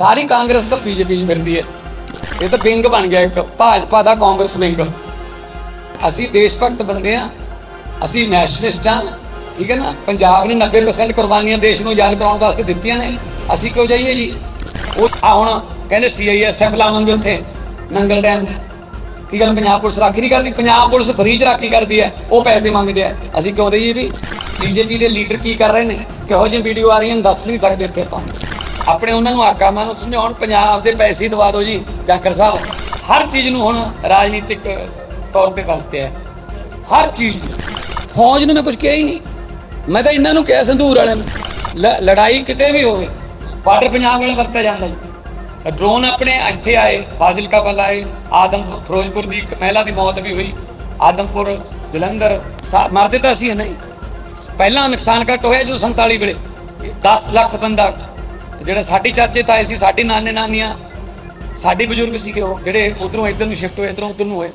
ਸਾਰੀ ਕਾਂਗਰਸ ਤਾਂ ਬੀਜੇਪੀ 'ਚ ਫਿਰਦੀ ਹੈ। ਇਹ ਤਾਂ ਵਿੰਗ ਬਣ ਗਿਆ ਇੱਕ। ਭਾਜਪਾ ਦਾ ਕਾਂਗਰਸ ਵਿੰਗ ਅਸੀਂ ਦੇਸ਼ ਭਗਤ ਬੰਦੇ ਆ ਅਸੀਂ ਨੈਸ਼ਨਲਿਸਟ ਆ ਠੀਕ ਹੈ ਨਾ? ਪੰਜਾਬ ਨੇ 90% ਕੁਰਬਾਨੀਆਂ ਦੇਸ਼ ਨੂੰ ਯਾਦ ਕਰਾਉਣ ਵਾਸਤੇ ਦਿੱਤੀਆਂ ਨੇ। ਅਸੀਂ ਕਿਉਂ ਜਾਈਏ ਜੀ? ਉਹ ਆ ਹੁਣ ਕਹਿੰਦੇ ਸੀਆਈਐਸਐਫ ਲਾਵਾਂਗੇ ਉੱਥੇ, ਨੰਗਲ ਡੈਮ। ਕੀ ਗੱਲ ਪੰਜਾਬ ਪੁਲਿਸ ਰਾਖੀ ਨਹੀਂ ਕਰਦੀ? ਪੰਜਾਬ ਪੁਲਿਸ ਫਰੀ ਚ ਰਾਖੀ ਕਰਦੀ ਹੈ। ਉਹ ਪੈਸੇ ਮੰਗਦੇ ਆ। ਅਸੀਂ ਕਿਉਂ ਦਈਏ ਵੀ? ਬੀਜੇਪੀ ਦੇ ਲੀਡਰ ਕੀ ਕਰ ਰਹੇ ਨੇ? ਕਿਹੋ ਜਿਹੀ ਵੀਡੀਓ ਆ ਰਹੀਆਂ ਨੇ? ਦੱਸ ਨਹੀਂ ਸਕਦੇ ਇੱਥੇ ਆਪਾਂ। ਆਪਣੇ ਉਹਨਾਂ ਨੂੰ ਆਕਾਮਾਂ ਨੂੰ ਸਮਝਾਉਣ, ਪੰਜਾਬ ਦੇ ਪੈਸੇ ਦਵਾ ਦਿਓ ਜੀ, ਜਾਖੜ ਸਾਹਿਬ। ਹਰ ਚੀਜ਼ ਨੂੰ ਹੁਣ ਰਾਜਨੀਤਿਕ ਤੌਰ ਤੇ ਵਰਤਿਆ ਹਰ ਚੀਜ਼ ਫੌਜ ਨੂੰ ਮੈਂ ਕੁਝ ਕਿਹਾ ਹੀ ਨਹੀਂ। ਮੈਂ ਤਾਂ ਇਹਨਾਂ ਨੂੰ ਕਿਹਾ, ਸੰਧੂਰ ਵਾਲਿਆਂ ਨੂੰ। ਲ- ਲੜਾਈ ਕਿਤੇ ਵੀ ਹੋਵੇ, ਬਾਰਡਰ ਪੰਜਾਬ ਵਾਲਾ ਵਰਤਿਆ ਜਾਂਦਾ ਜੀ। ਡਰੋਨ ਆਪਣੇ ਇੱਥੇ ਆਏ ਫਾਜ਼ਿਲਕਾ ਵੱਲ ਆਏ, ਆਦਮਪੁਰ, ਫਿਰੋਜ਼ਪੁਰ ਦੀ ਇੱਕ ਮਹਿਲਾ ਦੀ ਮੌਤ ਵੀ ਹੋਈ। ਆਦਮਪੁਰ ਜਲੰਧਰ ਸਾ- ਮਰਦੇ ਤਾਂ ਅਸੀਂ ਨਹੀਂ ਪਹਿਲਾਂ ਨੁਕਸਾਨ ਘੱਟ ਹੋਇਆ ਜਦੋਂ 47 ਵੇਲੇ। 10 ਲੱਖ ਬੰਦਾ ਜਿਹੜੇ ਸਾਡੇ ਚਾਚੇ ਤਾਏ ਸੀ ਸਾਡੇ ਨਾਨੇ ਨਾਨੀਆਂ ਸਾਡੇ ਬਜ਼ੁਰਗ ਸੀਗੇ ਉਹ ਜਿਹੜੇ ਉਧਰੋਂ ਇੱਧਰ ਨੂੰ ਸ਼ਿਫਟ ਹੋਏ ਇਧਰੋਂ ਉਧਰ ਨੂੰ ਹੋਏ।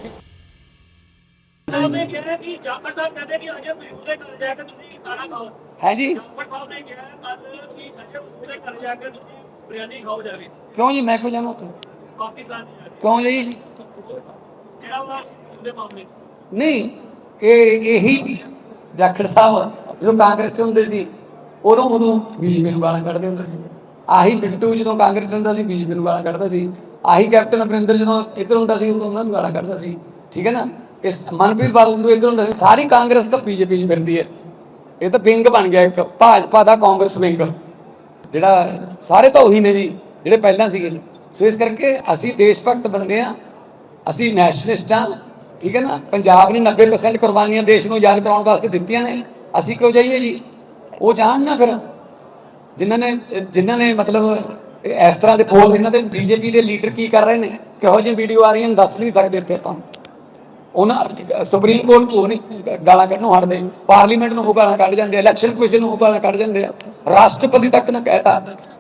ਕਿਉਂ ਜੀ? ਮੈਂ ਕਿਉਂ ਜਾਵਾਂ ਉੱਥੇ? ਕਿਉਂ ਜੀ? ਵਾ? ਨਹੀਂ ਇਹ ਇਹੀ ਜਾਖੜ ਸਾਹਿਬ ਜਦੋਂ ਕਾਂਗਰਸ ਚ ਹੁੰਦੇ ਸੀ ਉਦੋਂ ਉਦੋਂ ਬੀਜੇਪੀ ਨੂੰ ਗਾਲਾਂ ਕੱਢਦੇ ਹੁੰਦੇ ਸੀ। ਆਹੀ ਬਿੱਟੂ ਜਦੋਂ ਕਾਂਗਰਸ ਹੁੰਦਾ ਸੀ ਬੀਜੇਪੀ ਨੂੰ ਗਾਲਾਂ ਕੱਢਦਾ ਸੀ। ਆਹੀ ਕੈਪਟਨ ਅਮਰਿੰਦਰ ਜਦੋਂ ਇੱਧਰ ਹੁੰਦਾ ਸੀ, ਉਦੋਂ ਉਹਨਾਂ ਨੂੰ ਗਾਲਾਂ ਕੱਢਦਾ ਸੀ। ਠੀਕ ਹੈ ਨਾ? ਇਸ ਮਨਪ੍ਰੀਤ ਬਾਦਲ ਜਦੋਂ ਇੱਧਰ ਹੁੰਦਾ ਸੀ। ਸਾਰੀ ਕਾਂਗਰਸ ਤਾਂ ਬੀਜੇਪੀ 'ਚ ਫਿਰਦੀ ਹੈ। ਇਹ ਤਾਂ ਵਿੰਗ ਬਣ ਗਿਆ ਇੱਕ, ਭਾਜਪਾ ਦਾ ਕਾਂਗਰਸ ਵਿੰਗ। ਜਿਹੜਾ ਸਾਰੇ ਤਾਂ ਉਹੀ ਨੇ ਜੀ, ਜਿਹੜੇ ਪਹਿਲਾਂ ਸੀਗੇ। ਸੋ ਇਸ ਕਰਕੇ ਅਸੀਂ ਦੇਸ਼ ਭਗਤ ਬੰਦੇ ਆ ਅਸੀਂ ਨੈਸ਼ਨਲਿਸਟ ਆ ਠੀਕ ਹੈ ਨਾ? ਪੰਜਾਬ ਨੇ 90% ਕੁਰਬਾਨੀਆਂ ਦੇਸ਼ ਨੂੰ ਯਾਦ ਕਰਾਉਣ ਵਾਸਤੇ ਦਿੱਤੀਆਂ ਨੇ। ਅਸੀਂ ਕਿਉਂ ਜਾਈਏ ਜੀ? ਉਹ ਜਾਣ ਨਾ ਫਿਰ। ਜਿਨ੍ਹਾਂ ਨੇ ਜਿਨ੍ਹਾਂ ਨੇ ਮਤਲਬ ਇਸ ਤਰ੍ਹਾਂ ਦੇ ਬੋਲ ਇਹਨਾਂ ਦੇ ਬੀਜੇਪੀ ਦੇ ਲੀਡਰ ਕੀ ਕਰ ਰਹੇ ਨੇ? ਕਿਹੋ ਜਿਹੀ ਵੀਡੀਓ ਆ ਰਹੀਆਂ ਨੇ? ਦੱਸ ਨਹੀਂ ਸਕਦੇ ਇੱਥੇ ਆਪਾਂ ਉਹਨਾਂ ਸੁਪਰੀਮ ਕੋਰਟ ਨੂੰ ਨਹੀਂ ਗਾਲਾਂ ਕੱਢਣੋਂ ਹਟਦੇ। ਪਾਰਲੀਮੈਂਟ ਨੂੰ ਉਹ ਗਾਲਾਂ ਕੱਢ ਜਾਂਦੇ ਆ। ਇਲੈਕਸ਼ਨ ਕਮਿਸ਼ਨ ਨੂੰ ਉਹ ਗਾਲਾਂ ਕੱਢ ਜਾਂਦੇ ਆ। ਰਾਸ਼ਟਰਪਤੀ ਤੱਕ ਨੇ ਕਹਿਤਾ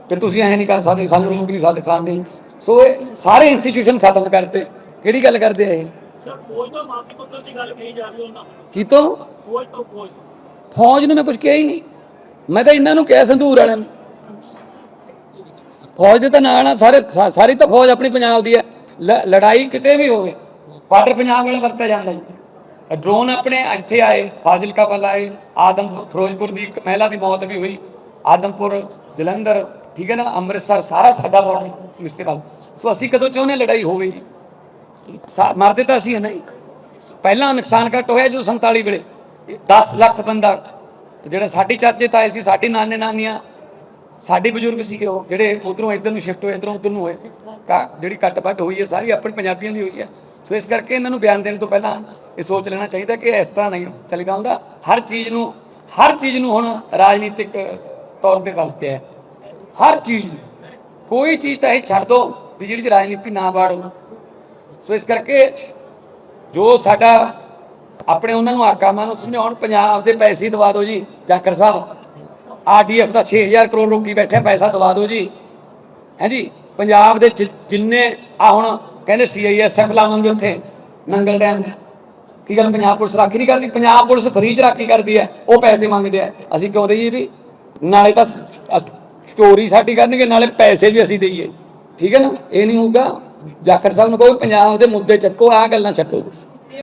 ਕਿ ਤੁਸੀਂ ਐਂ ਨਹੀਂ ਕਰ ਸਕਦੇ ਸਾਨੂੰ ਰੋਕ ਨਹੀਂ ਸਕਦੇ ਫਲਾਣੇ। ਸੋ ਇਹ ਸਾਰੇ ਇੰਸਟੀਟਿਊਸ਼ਨ ਖਤਮ ਕਰਤੇ। ਕਿਹੜੀ ਗੱਲ ਕਰਦੇ ਆ ਇਹ? ਫੌਜ ਤੋਂ ਮਾਫੀ ਮੰਗਣ ਦੀ ਗੱਲ ਕਹੀ ਜਾ ਰਹੀ ਉਹਨਾਂ। ਕਿਤੋਂ ਫੌਜ ਤੋਂ ਫੌਜ। ਫੌਜ ਨੂੰ ਮੈਂ ਕੁਝ ਕਿਹਾ ਹੀ ਨਹੀਂ ਮੈਂ ਤਾਂ ਇਹਨਾਂ ਨੂੰ ਕਿਹਾ ਸੰਧੂਰ ਵਾਲਿਆਂ ਨੂੰ। ਫੌਜ ਦੇ ਤਾਂ ਨਾਲ ਆ, ਸਾਰੇ ਸਾਰੀ ਤਾਂ ਫੌਜ ਆਪਣੀ ਪੰਜਾਬ ਦੀ ਹੈ। ਲੜਾਈ ਕਿਤੇ ਵੀ ਹੋਵੇ, ਬਾਰਡਰ ਪੰਜਾਬ ਵਾਲਾ ਵਰਤਿਆ ਜਾਂਦਾ ਜੀ। ਡਰੋਨ ਆਪਣੇ ਇੱਥੇ ਆਏ ਫਾਜ਼ਿਲਕਾ ਵੱਲ ਆਏ ਆਦਮਪੁਰ, ਫਿਰੋਜ਼ਪੁਰ ਦੀ ਇੱਕ ਮਹਿਲਾ ਦੀ ਮੌਤ ਵੀ ਹੋਈ। ਆਦਮਪੁਰ, ਜਲੰਧਰ, ਠੀਕ ਹੈ ਨਾ, ਅੰਮ੍ਰਿਤਸਰ, ਸਾਰਾ ਸਾਡਾ ਬਾਰਡਰ ਇਸਤੇਮਾਲ ਸੋ ਅਸੀਂ ਕਦੋਂ ਚਾਹੁੰਦੇ ਲੜਾਈ ਹੋਵੇ ਜੀ? ਸਾ- ਮਰਦੇ ਤਾਂ ਅਸੀਂ ਨਹੀਂ ਪਹਿਲਾਂ ਨੁਕਸਾਨ ਘੱਟ ਹੋਇਆ ਜਦੋਂ 47 ਵੇਲੇ। 10 ਲੱਖ ਬੰਦਾ ਜਿਹੜੇ ਸਾਡੇ ਚਾਚੇ ਤਾਏ ਸੀ, ਸਾਡੇ ਨਾਨੇ ਨਾਨੀਆਂ, ਸਾਡੇ ਬਜ਼ੁਰਗ ਸੀਗੇ ਉਹ ਜਿਹੜੇ ਉਧਰੋਂ ਇੱਧਰ ਨੂੰ ਸ਼ਿਫਟ ਹੋਏ, ਇੱਧਰੋਂ ਉਧਰ ਨੂੰ ਹੋਏ ਕਾ- ਜਿਹੜੀ ਕੱਟ ਪੱਟ ਹੋਈ ਹੈ, ਸਾਰੀ ਆਪਣੇ ਪੰਜਾਬੀਆਂ ਦੀ ਹੋਈ ਹੈ ਸੋ ਇਸ ਕਰਕੇ ਇਹਨਾਂ ਨੂੰ ਬਿਆਨ ਦੇਣ ਤੋਂ ਪਹਿਲਾਂ ਇਹ ਸੋਚ ਲੈਣਾ ਚਾਹੀਦਾ ਕਿ ਇਸ ਤਰ੍ਹਾਂ ਨਹੀਂ ਚੱਲਦਾ ਹੁੰਦਾ ਹਰ ਚੀਜ਼ ਨੂੰ, ਹਰ ਚੀਜ਼ ਨੂੰ ਹੁਣ ਰਾਜਨੀਤਿਕ ਤੌਰ ਤੇ ਵਰਤਿਆ ਹੈ। ਹਰ ਚੀਜ਼ ਕੋਈ ਚੀਜ਼ ਤਾਂ ਇਹ ਛੱਡ ਦੋ ਵੀ ਜਿਹੜੀ 'ਚ ਰਾਜਨੀਤੀ ਨਾ ਵਾੜੋ ਸੋ ਇਸ ਕਰਕੇ ਜੋ ਸਾਡਾ ਆਪਣੇ ਉਹਨਾਂ ਨੂੰ ਆਕਾਮਾਂ ਨੂੰ ਸਮਝਾਉਣ, ਪੰਜਾਬ ਦੇ ਪੈਸੇ ਦਵਾ ਦਿਓ ਜੀ, ਜਾਖੜ ਸਾਹਿਬ। ਆਰਡੀਐਫ ਦਾ 6000 ਕਰੋੜ ਰੋਕੀ ਬੈਠੇ ਪੈਸਾ ਦਵਾ ਦਿਓ ਜੀ। ਹੈ ਜੀ? ਪੰਜਾਬ ਦੇ ਜਿੰਨੇ ਆ ਹੁਣ ਕਹਿੰਦੇ ਸੀਆਈਐਸਐਫ ਲਾਵਾਂਗੇ ਉੱਥੇ, ਨੰਗਲ ਡੈਮ। ਕੀ ਗੱਲ ਪੰਜਾਬ ਪੁਲਿਸ ਰਾਖੀ ਨਹੀਂ ਕਰਦੀ? ਪੰਜਾਬ ਪੁਲਿਸ ਫਰੀ ਚ ਰਾਖੀ ਕਰਦੀ ਹੈ, ਉਹ ਪੈਸੇ ਮੰਗਦੇ ਆ। ਅਸੀਂ ਕਿਉਂ ਦਈਏ ਵੀ? ਨਾਲੇ ਤਾਂ ਸਟੋਰੀ ਸਾਡੀ ਕਰਨਗੇ, ਨਾਲੇ ਪੈਸੇ ਵੀ ਅਸੀਂ ਦਈਏ। ਠੀਕ ਹੈ ਨਾ? ਇਹ ਨਹੀਂ ਹੋਊਗਾ। ਜਾਖੜ ਸਾਹਿਬ ਨੂੰ ਕਹੋ ਪੰਜਾਬ ਦੇ ਮੁੱਦੇ ਚੱਕੋ, ਆਹ ਗੱਲਾਂ ਛੱਡੋ